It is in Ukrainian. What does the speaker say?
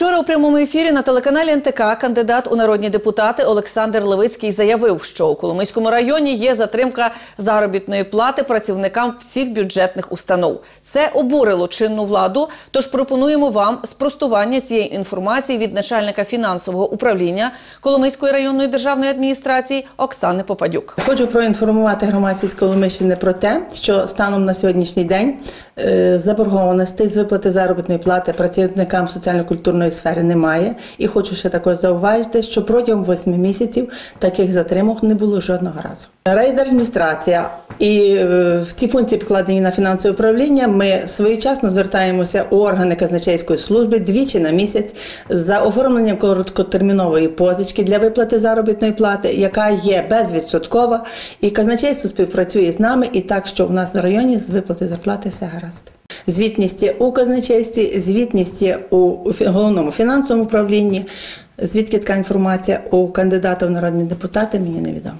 Вчора у прямому ефірі на телеканалі НТК кандидат у народні депутати Олександр Левицький заявив, що у Коломийському районі є затримка заробітної плати працівникам всіх бюджетних установ. Це обурило чинну владу. Тож пропонуємо вам спростування цієї інформації від начальника фінансового управління Коломийської районної державної адміністрації Оксани Попадюк. Хочу проінформувати громадськість Коломийщини про те, що станом на сьогоднішній день е, заборгованостей з виплати заробітної плати працівникам соціально-культурної сфери немає. І хочу ще також зауважити, що протягом восьми місяців таких затримок не було жодного разу. Райдержадміністрація і е, в ці функції покладені на фінансове управління. Ми своєчасно звертаємося у органи казначейської служби двічі на місяць за оформленням короткотермінової позички для виплати заробітної плати, яка є безвідсоткова, і казначейство співпрацює з нами, і так, що у нас в районі з виплати зарплати все гаразд. Звітність є у казначействі, звітність є у головному фінансовому управлінні. Звідки така інформація у кандидата в народні депутати, мені невідомо.